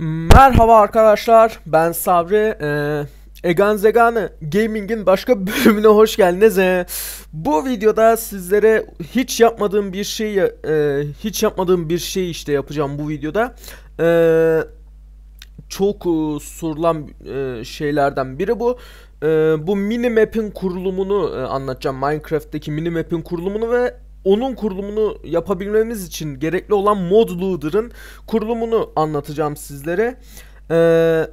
Merhaba arkadaşlar, ben Sabri. Ee, Egan Zegan Gaming'in başka bölümüne hoş geldiniz. Ee, bu videoda sizlere hiç yapmadığım bir şey, e, hiç yapmadığım bir şey işte yapacağım bu videoda. Ee, çok e, sorulan e, şeylerden biri bu. E, bu minimap'in kurulumunu e, anlatacağım. Minecraft'taki minimap'in kurulumunu ve onun kurulumunu yapabilmemiz için gerekli olan mod loader'ın kurulumunu anlatacağım sizlere. Ee,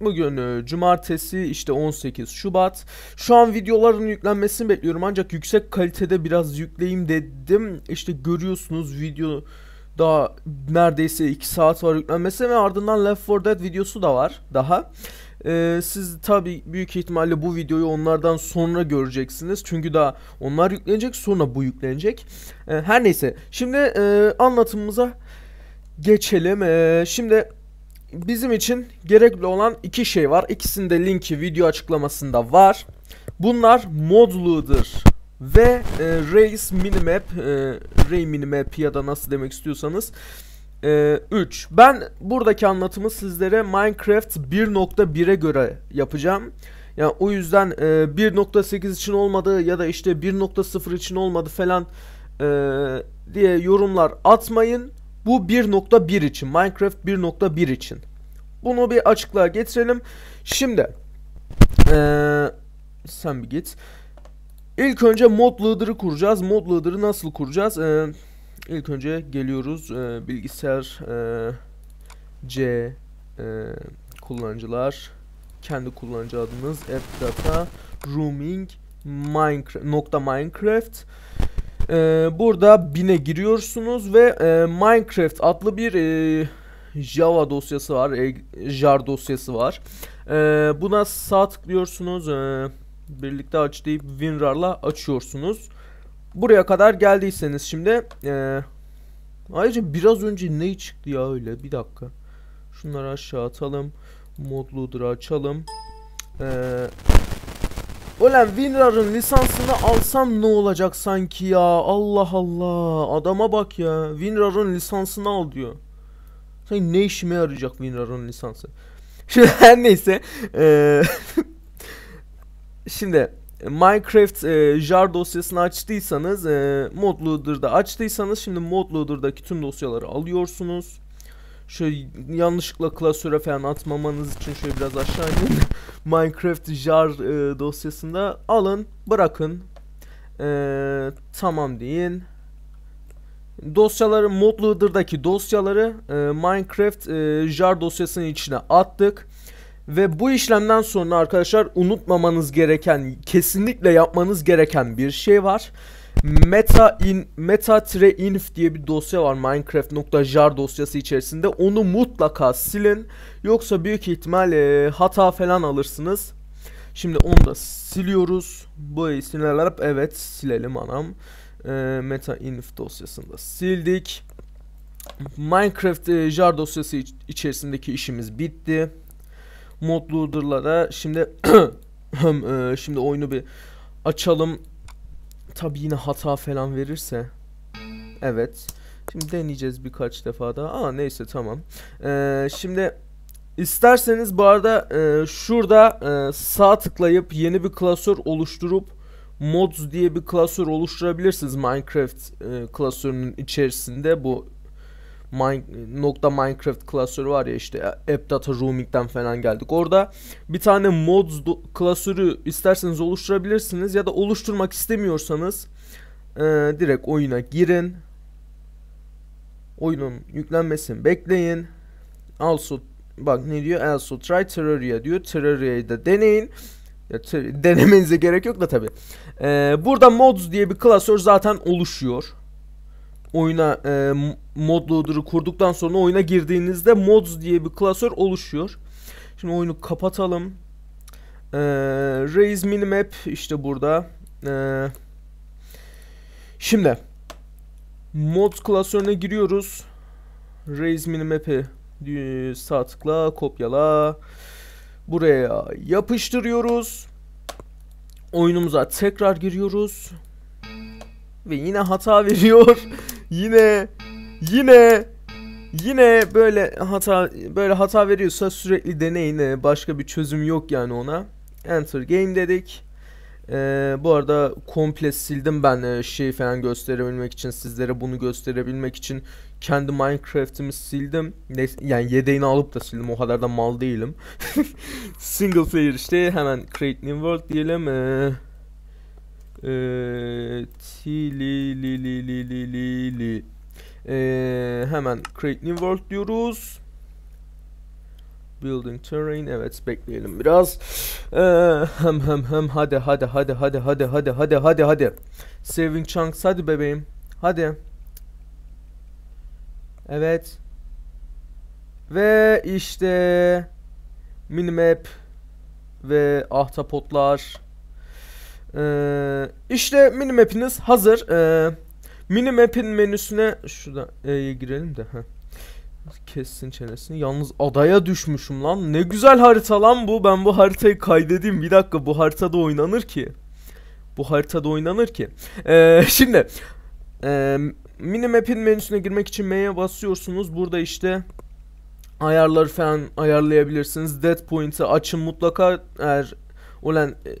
bugün e, cumartesi işte 18 Şubat. Şu an videoların yüklenmesini bekliyorum ancak yüksek kalitede biraz yükleyeyim dedim. İşte görüyorsunuz video daha neredeyse 2 saat var yüklenmesi ve ardından Left 4 Dead videosu da var daha. Ee, siz tabi büyük ihtimalle bu videoyu onlardan sonra göreceksiniz. Çünkü daha onlar yüklenecek sonra bu yüklenecek. Ee, her neyse şimdi e, anlatımımıza geçelim. Ee, şimdi bizim için gerekli olan iki şey var. İkisinde linki video açıklamasında var. Bunlar mod loader ve e, Race minimap, e, Ray minimap ya da nasıl demek istiyorsanız. 3. Ben buradaki anlatımı sizlere Minecraft 1.1'e göre yapacağım. Yani o yüzden e, 1.8 için olmadı ya da işte 1.0 için olmadı falan e, diye yorumlar atmayın. Bu 1.1 için Minecraft 1.1 için. Bunu bir açıklığa getirelim. Şimdi e, sen bir git. İlk önce mod loader'ı kuracağız. Mod loader'ı nasıl kuracağız? Eee İlk önce geliyoruz e, bilgisayar e, C e, kullanıcılar kendi kullanıcı adınız appdata roaming minecraft nokta minecraft e, burada bine giriyorsunuz ve e, minecraft adlı bir e, java dosyası var e, jar dosyası var e, buna sağ tıklıyorsunuz e, birlikte aç deyip winrar'la açıyorsunuz Buraya kadar geldiyseniz şimdi ee, ayrıca biraz önce ne çıktı ya öyle bir dakika. Şunları aşağı atalım. Mod loader'ı açalım. Ee, Ulan WinRAR'ın lisansını alsam ne olacak sanki ya? Allah Allah. Adama bak ya. WinRAR'ın lisansını al diyor. Sen ne işime yarayacak WinRAR'ın lisansı? Şimdi her neyse. Ee, şimdi Minecraft e, jar dosyasını açtıysanız e, modloader'da açtıysanız şimdi modloader'daki tüm dosyaları alıyorsunuz. Şöyle yanlışlıkla klasöre falan atmamanız için şöyle biraz aşağı inin. Minecraft jar e, dosyasında alın bırakın. E, tamam deyin. Dosyaları modloader'daki dosyaları e, Minecraft e, jar dosyasının içine attık. Ve bu işlemden sonra arkadaşlar unutmamanız gereken, kesinlikle yapmanız gereken bir şey var. Meta in meta-inf diye bir dosya var minecraft.jar dosyası içerisinde. Onu mutlaka silin. Yoksa büyük ihtimal e, hata falan alırsınız. Şimdi onu da siliyoruz. Bu silelim. Evet silelim anam. E, meta-inf dosyasını da sildik. Minecraft e, jar dosyası içerisindeki işimiz bitti mod loader'lara şimdi e, şimdi oyunu bir açalım. Tabi yine hata falan verirse. Evet. Şimdi deneyeceğiz birkaç defa daha. Aa neyse tamam. Ee, şimdi isterseniz bu arada e, şurada e, sağ tıklayıp yeni bir klasör oluşturup mods diye bir klasör oluşturabilirsiniz Minecraft e, klasörünün içerisinde bu nokta Minecraft klasörü var ya işte app data roaming'den falan geldik. Orada bir tane mods klasörü isterseniz oluşturabilirsiniz ya da oluşturmak istemiyorsanız e, direkt oyuna girin. Oyunun yüklenmesini bekleyin. Also bak ne diyor? Also try Terraria diyor. Terraria'yı da deneyin. Ya, denemenize gerek yok da tabi. Ee, burada mods diye bir klasör zaten oluşuyor oyuna e, mod loader'ı kurduktan sonra oyuna girdiğinizde mods diye bir klasör oluşuyor. Şimdi oyunu kapatalım. E, Raise minimap işte burada. E, şimdi mods klasörüne giriyoruz. Raise minimap'i sağ tıkla kopyala. Buraya yapıştırıyoruz. Oyunumuza tekrar giriyoruz. Ve yine hata veriyor. Yine. Yine. Yine böyle hata böyle hata veriyorsa sürekli deneyin. Ee, Başka bir çözüm yok yani ona. Enter game dedik. Ee, bu arada komple sildim ben şey falan gösterebilmek için sizlere bunu gösterebilmek için kendi Minecraft'ımı sildim. Yani yedeğini alıp da sildim o kadar da mal değilim. Single player işte hemen create new world diyelim. Ee, ti li li li li li li li. Ee, hemen create new world diyoruz. Building terrain evet bekleyelim biraz. Ee, hem hem hem hadi hadi hadi hadi hadi hadi hadi hadi hadi. Saving chunks hadi bebeğim. Hadi. Evet. Ve işte minimap ve ahtapotlar. Ee, işte minimap'iniz hazır. Ee, minimap'in menüsüne şurada E'ye girelim de. Heh. Kessin çenesini. Yalnız adaya düşmüşüm lan. Ne güzel harita lan bu. Ben bu haritayı kaydedeyim. Bir dakika bu haritada oynanır ki. Bu haritada oynanır ki. Ee, şimdi e, minimap'in menüsüne girmek için M'ye basıyorsunuz. Burada işte ayarları falan ayarlayabilirsiniz. Dead point'i açın mutlaka eğer ulan e, e,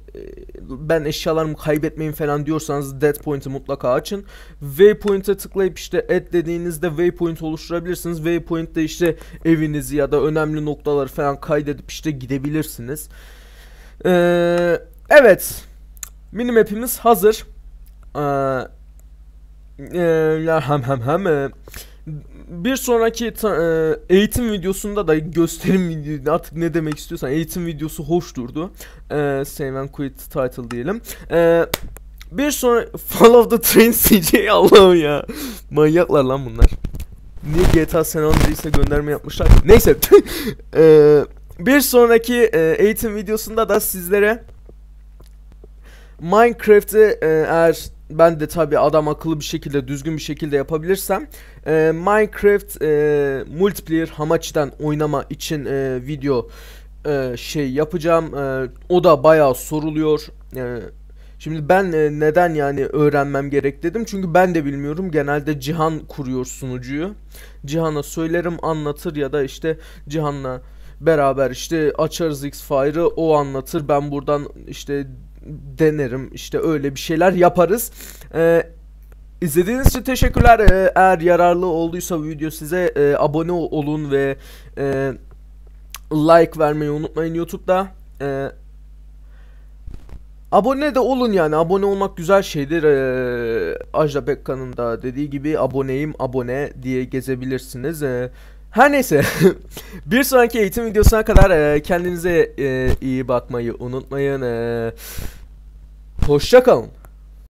ben eşyalarımı kaybetmeyin falan diyorsanız dead point'i mutlaka açın. Waypoint'e tıklayıp işte add dediğinizde waypoint oluşturabilirsiniz. Waypoint'te işte evinizi ya da önemli noktaları falan kaydedip işte gidebilirsiniz. Ee, evet. Minimap'imiz hazır. Ee, e, hem hem hem e, bir sonraki e, eğitim videosunda da gösterim video artık ne demek istiyorsan eğitim videosu hoş durdu. E, Save and Quit title diyelim. E, bir sonra Fall of the Train CJ Allah'ım ya. Manyaklar lan bunlar. Niye GTA San Andreas'e gönderme yapmışlar? Neyse. e, bir sonraki e, eğitim videosunda da sizlere Minecraft'ı e, eğer ben de tabi adam akıllı bir şekilde düzgün bir şekilde yapabilirsem e, Minecraft e, multiplayer Hamachi'den oynama için e, video e, şey yapacağım. E, o da bayağı soruluyor. E, şimdi ben e, neden yani öğrenmem gerek dedim. Çünkü ben de bilmiyorum. Genelde Cihan kuruyor sunucuyu. Cihan'a söylerim anlatır ya da işte Cihan'la beraber işte açarız X-Fire'ı o anlatır. Ben buradan işte denerim. işte öyle bir şeyler yaparız. Ee, izlediğiniz için teşekkürler. Ee, eğer yararlı olduysa video size e, abone olun ve e, like vermeyi unutmayın YouTube'da. E, abone de olun yani. Abone olmak güzel şeydir. E, Ajda Pekkan'ın da dediği gibi aboneyim abone diye gezebilirsiniz. E, her neyse bir sonraki eğitim videosuna kadar e, kendinize e, iyi bakmayı unutmayın. E, hoşça kalın.